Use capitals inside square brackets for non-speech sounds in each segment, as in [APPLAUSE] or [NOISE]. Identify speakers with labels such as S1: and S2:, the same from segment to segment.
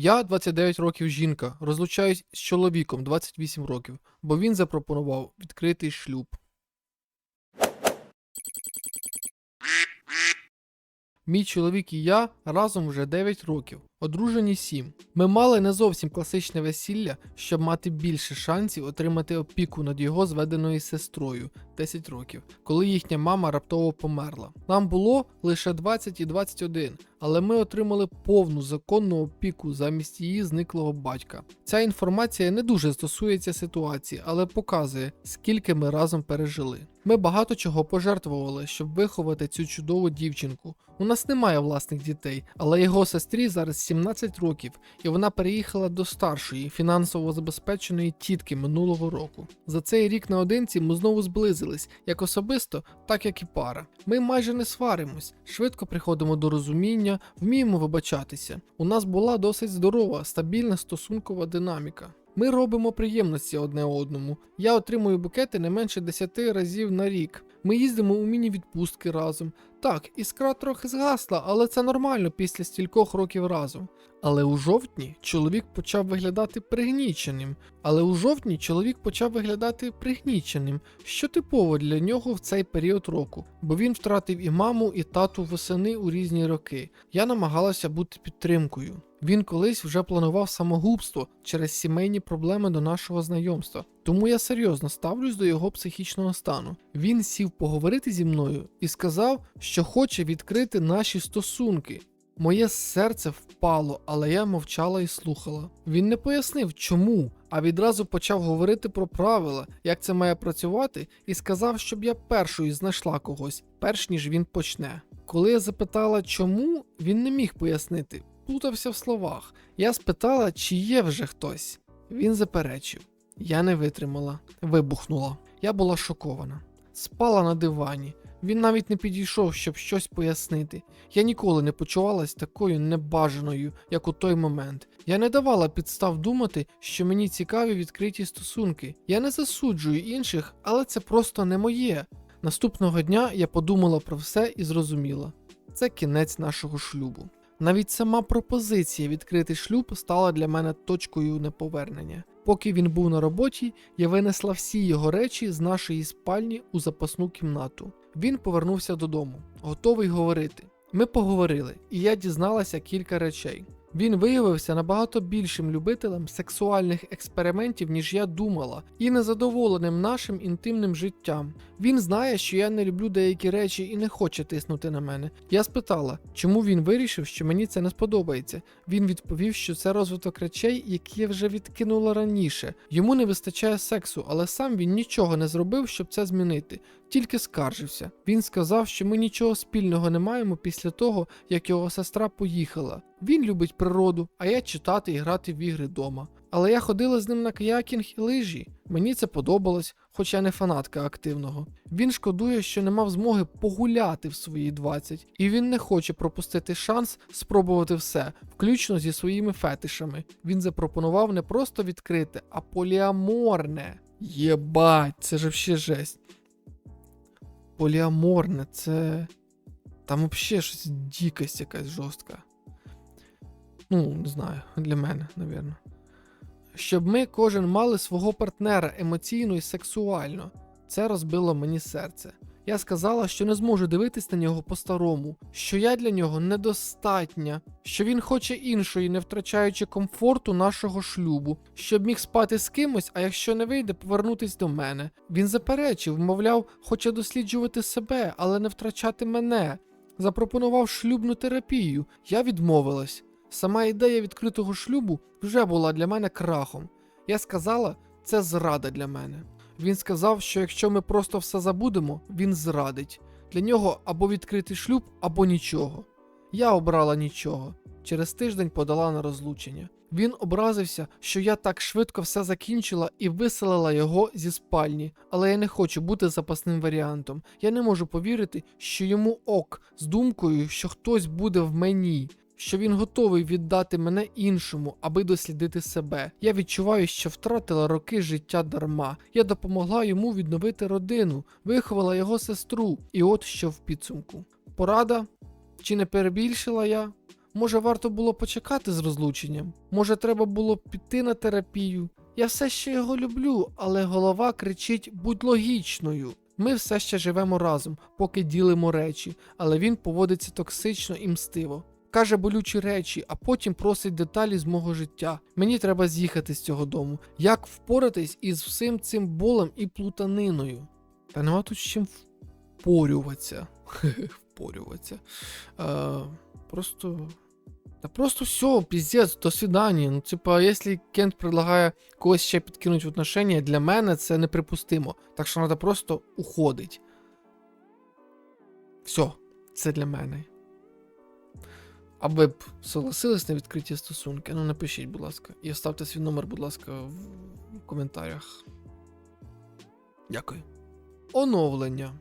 S1: Я 29 років жінка, розлучаюсь з чоловіком 28 років, бо він запропонував відкритий шлюб. Мій чоловік і я разом вже 9 років, одружені 7. Ми мали не зовсім класичне весілля, щоб мати більше шансів отримати опіку над його зведеною сестрою 10 років, коли їхня мама раптово померла. Нам було лише 20 і 21, але ми отримали повну законну опіку замість її зниклого батька. Ця інформація не дуже стосується ситуації, але показує, скільки ми разом пережили. Ми багато чого пожертвували, щоб виховати цю чудову дівчинку. У нас немає власних дітей, але його сестрі зараз 17 років, і вона переїхала до старшої, фінансово забезпеченої тітки минулого року. За цей рік наодинці ми знову зблизились, як особисто, так як і пара. Ми майже не сваримось, швидко приходимо до розуміння, вміємо вибачатися. У нас була досить здорова, стабільна стосункова динаміка. Ми робимо приємності одне одному. Я отримую букети не менше 10 разів на рік. Ми їздимо у міні-відпустки разом. Так, іскра трохи згасла, але це нормально після стількох років разом. Але у жовтні чоловік почав виглядати пригніченим. Але у жовтні чоловік почав виглядати пригніченим, що типово для нього в цей період року, бо він втратив і маму, і тату восени у різні роки. Я намагалася бути підтримкою. Він колись вже планував самогубство через сімейні проблеми до нашого знайомства. Тому я серйозно ставлюсь до його психічного стану. Він сів поговорити зі мною і сказав, що хоче відкрити наші стосунки. Моє серце впало, але я мовчала і слухала. Він не пояснив, чому, а відразу почав говорити про правила, як це має працювати, і сказав, щоб я першою знайшла когось, перш ніж він почне. Коли я запитала, чому, він не міг пояснити, плутався в словах. Я спитала, чи є вже хтось. Він заперечив. Я не витримала, вибухнула. Я була шокована. Спала на дивані. Він навіть не підійшов, щоб щось пояснити. Я ніколи не почувалась такою небажаною, як у той момент. Я не давала підстав думати, що мені цікаві відкриті стосунки. Я не засуджую інших, але це просто не моє. Наступного дня я подумала про все і зрозуміла: це кінець нашого шлюбу. Навіть сама пропозиція відкрити шлюб стала для мене точкою неповернення. Поки він був на роботі, я винесла всі його речі з нашої спальні у запасну кімнату. Він повернувся додому, готовий говорити. Ми поговорили, і я дізналася кілька речей. Він виявився набагато більшим любителем сексуальних експериментів, ніж я думала, і незадоволеним нашим інтимним життям. Він знає, що я не люблю деякі речі і не хоче тиснути на мене. Я спитала, чому він вирішив, що мені це не сподобається. Він відповів, що це розвиток речей, які я вже відкинула раніше. Йому не вистачає сексу, але сам він нічого не зробив, щоб це змінити. Тільки скаржився. Він сказав, що ми нічого спільного не маємо після того, як його сестра поїхала. Він любить природу, а я читати і грати в ігри дома. Але я ходила з ним на каякінг і лижі. Мені це подобалось, хоч я не фанатка активного. Він шкодує, що не мав змоги погуляти в свої 20, і він не хоче пропустити шанс спробувати все, включно зі своїми фетишами. Він запропонував не просто відкрите, а поліаморне. Єбать, це ж взагалі жесть. Поліаморне, це. Там взагалі щось дикость якась жорстка. Ну, не знаю, для мене, напевно. Щоб ми кожен мали свого партнера емоційно і сексуально. Це розбило мені серце. Я сказала, що не зможу дивитись на нього по-старому, що я для нього недостатня, що він хоче іншої, не втрачаючи комфорту нашого шлюбу, щоб міг спати з кимось, а якщо не вийде, повернутись до мене. Він заперечив, мовляв, хоче досліджувати себе, але не втрачати мене. Запропонував шлюбну терапію. Я відмовилась. Сама ідея відкритого шлюбу вже була для мене крахом. Я сказала, це зрада для мене. Він сказав, що якщо ми просто все забудемо, він зрадить. Для нього або відкритий шлюб, або нічого. Я обрала нічого. Через тиждень подала на розлучення. Він образився, що я так швидко все закінчила і виселила його зі спальні, але я не хочу бути запасним варіантом. Я не можу повірити, що йому ок з думкою, що хтось буде в мені що він готовий віддати мене іншому, аби дослідити себе. Я відчуваю, що втратила роки життя дарма. Я допомогла йому відновити родину, виховала його сестру, і от що в підсумку. Порада? Чи не перебільшила я? Може, варто було почекати з розлученням? Може, треба було піти на терапію? Я все ще його люблю, але голова кричить: будь логічною. Ми все ще живемо разом, поки ділимо речі, але він поводиться токсично і мстиво. Каже болючі речі, а потім просить деталі з мого життя. Мені треба з'їхати з цього дому. Як впоратись із всім цим болем і плутаниною? Та нема тут з чим впорюватися. [LAUGHS] Впорюватися. Е, просто. Та просто все, піздець, до свидання. Ну, типа, якщо Кент предлагає когось ще підкинути в отношення, для мене це неприпустимо. Так що треба просто уходить. Все, це для мене. А ви б согласились на відкриті стосунки? Ну напишіть, будь ласка. І оставте свій номер, будь ласка, в коментарях. Дякую. Оновлення.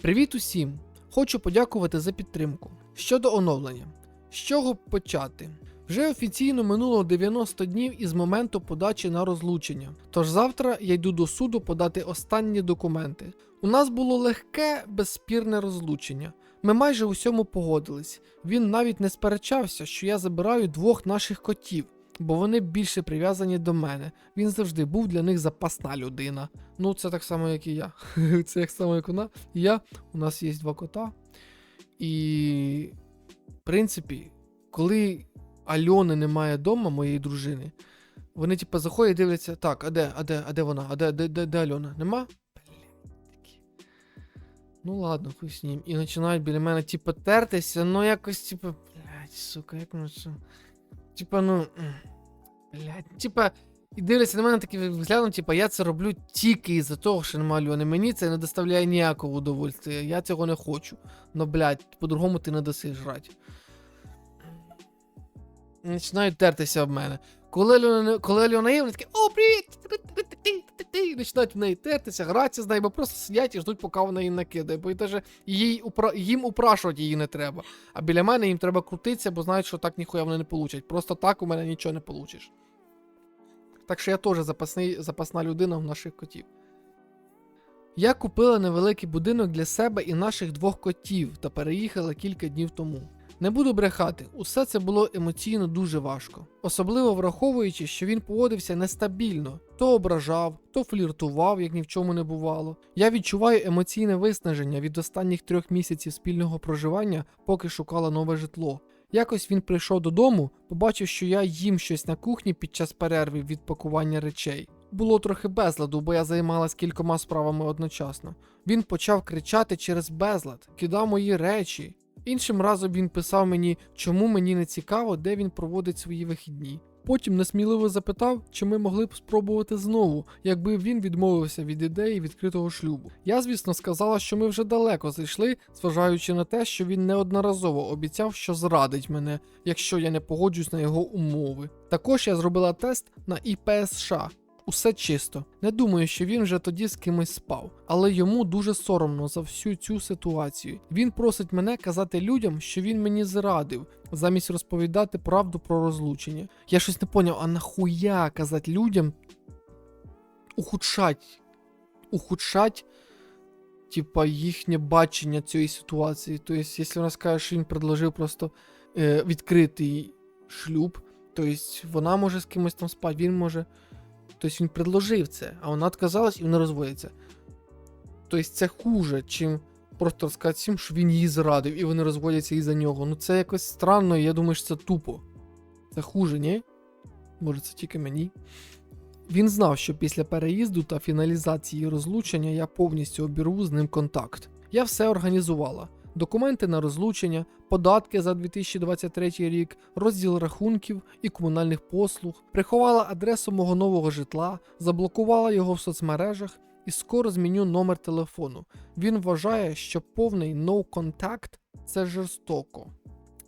S1: Привіт усім! Хочу подякувати за підтримку. Щодо оновлення. З чого почати? Вже офіційно минуло 90 днів із моменту подачі на розлучення. Тож завтра я йду до суду подати останні документи. У нас було легке, безспірне розлучення. Ми майже у всьому погодились. Він навіть не сперечався, що я забираю двох наших котів, бо вони більше прив'язані до мене. Він завжди був для них запасна людина. Ну, це так само, як і я. [LAUGHS] Це як само, як вона. Я. У нас є два кота. І, в принципі, коли Альони немає вдома, моєї дружини, вони, типу, заходять і дивляться, так, а де, а де, а де вона? А де, де, де, де Альона? Нема? Ну ладно, хуй з ним. І починають біля мене, типу, тертися, ну якось, типу, блядь, сука, як воно це. Типа, ну. Блядь, типа. І дивляться на мене таким взглядом, типа, я це роблю тільки із-за того, що нема Альони. Мені це не доставляє ніякого удовольствия. Я цього не хочу. Ну, блядь, по-другому ти не даси жрати. Починають тертися об мене. Коли Альона, не- коли Альона є, вони такі, о, привіт! Починають в неї тертися, гратися з нею, бо просто сидять і ждуть, поки вона її накидає. Бо даже їй упра... їм упрашувати її не треба. А біля мене їм треба крутитися, бо знають, що так ніхуя вони не получать. Просто так у мене нічого не получиш. Так що я теж запасний, запасна людина в наших котів. Я купила невеликий будинок для себе і наших двох котів та переїхала кілька днів тому. Не буду брехати, усе це було емоційно дуже важко, особливо враховуючи, що він поводився нестабільно, то ображав, то фліртував, як ні в чому не бувало. Я відчуваю емоційне виснаження від останніх трьох місяців спільного проживання, поки шукала нове житло. Якось він прийшов додому, побачив, що я їм щось на кухні під час перерви від пакування речей. Було трохи безладу, бо я займалась кількома справами одночасно. Він почав кричати через безлад, кидав мої речі. Іншим разом він писав мені, чому мені не цікаво, де він проводить свої вихідні. Потім несміливо запитав, чи ми могли б спробувати знову, якби він відмовився від ідеї відкритого шлюбу. Я, звісно, сказала, що ми вже далеко зайшли, зважаючи на те, що він неодноразово обіцяв, що зрадить мене, якщо я не погоджусь на його умови. Також я зробила тест на ІПСШ. Усе чисто. Не думаю, що він вже тоді з кимось спав, але йому дуже соромно за всю цю ситуацію. Він просить мене казати людям, що він мені зрадив, замість розповідати правду про розлучення. Я щось не поняв, а нахуя казати людям ухудшать, ухудшать, типа, їхнє бачення цієї ситуації. Тобто, якщо вона скаже, що він предложив просто е, відкритий шлюб, тобто вона може з кимось там спати, він може. Тобто він предложив це, а вона відказалась і вони розводяться. Тобто це хуже, чим просто розказати всім, що він її зрадив, і вони розводяться із-за нього. Ну це якось странно, і я думаю, що це тупо. Це хуже, ні? Може, це тільки мені. Він знав, що після переїзду та фіналізації розлучення я повністю обірву з ним контакт. Я все організувала: документи на розлучення, податки за 2023 рік, розділ рахунків і комунальних послуг, приховала адресу мого нового житла, заблокувала його в соцмережах і скоро зміню номер телефону. Він вважає, що повний no contact – це жорстоко.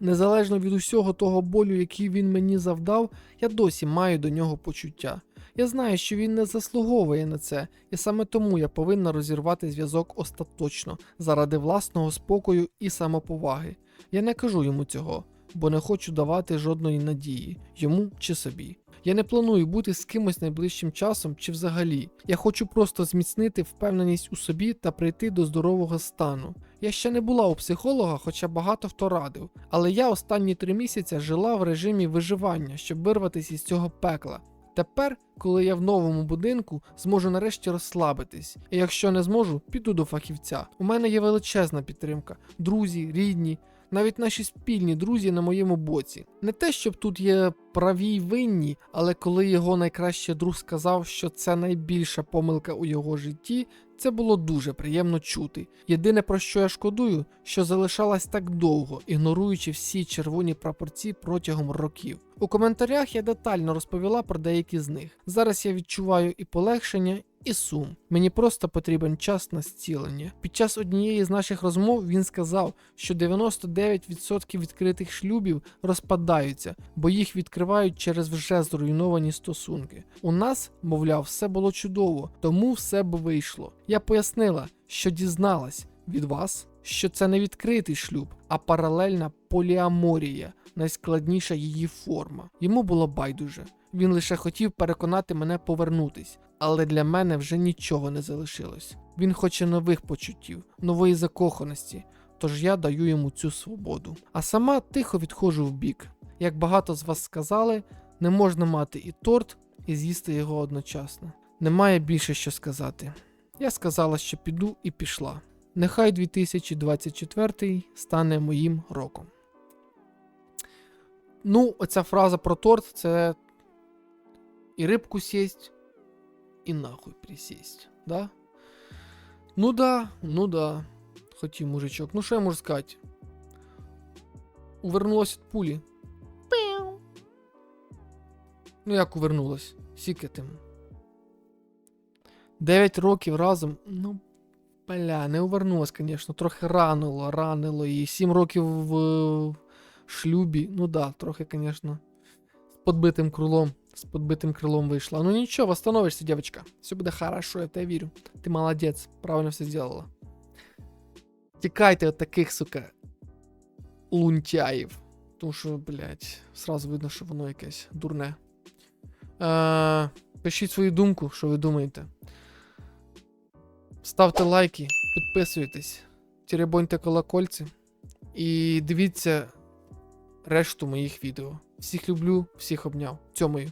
S1: Незалежно від усього того болю, який він мені завдав, я досі маю до нього почуття. Я знаю, що він не заслуговує на це, і саме тому я повинна розірвати зв'язок остаточно заради власного спокою і самоповаги. Я не кажу йому цього, бо не хочу давати жодної надії йому чи собі. Я не планую бути з кимось найближчим часом чи взагалі. Я хочу просто зміцнити впевненість у собі та прийти до здорового стану. Я ще не була у психолога, хоча багато хто радив. Але я останні три місяці жила в режимі виживання, щоб вирватися із цього пекла. Тепер, коли я в новому будинку, зможу нарешті розслабитись. І якщо не зможу, піду до фахівця. У мене є величезна підтримка, друзі, рідні, навіть наші спільні друзі на моєму боці. Не те, щоб тут є праві й винні, але коли його найкращий друг сказав, що це найбільша помилка у його житті, це було дуже приємно чути. Єдине про що я шкодую, що залишалась так довго, ігноруючи всі червоні прапорці протягом років. У коментарях я детально розповіла про деякі з них. Зараз я відчуваю і полегшення, і сум. Мені просто потрібен час на зцілення. Під час однієї з наших розмов він сказав, що 99% відкритих шлюбів розпадаються, бо їх відкривають через вже зруйновані стосунки. У нас, мовляв, все було чудово, тому все б вийшло. Я пояснила, що дізналась від вас, що це не відкритий шлюб, а паралельна поліаморія, найскладніша її форма. Йому було байдуже. Він лише хотів переконати мене повернутись, але для мене вже нічого не залишилось. Він хоче нових почуттів, нової закоханості, тож я даю йому цю свободу. А сама тихо відходжу в бік. Як багато з вас сказали, не можна мати і торт, і з'їсти його одночасно. Немає більше що сказати. Я сказала, що піду і пішла. Нехай 2024 стане моїм роком. Ну, оця фраза про торт це і рибку сесть, і нахуй присесть, да? Ну да, ну да. Хотів мужичок. Ну що я можу сказати? Увернулась від пулі. Ну як увернулась? Сіки тим. 9 років разом. Ну, бля, не увернулась, звісно. Трохи ранило, ранило. І 7 років в е, шлюбі. Ну да, трохи, звісно. З подбитим крилом. З подбитим крилом вийшла. Ну нічого, восстановишься, девочка. Все буде хорошо, я в тебе вірю. Ти молодець, правильно все зробила. Тікайте от таких, сука, лунтяїв. Тому що, блядь, сразу видно, що воно якесь дурне. Е, пишіть свою думку, що ви думаєте. Ставте лайки, підписуйтесь, теребоньте колокольці і дивіться решту моїх відео. Всіх люблю, всіх обняв. Цьомою.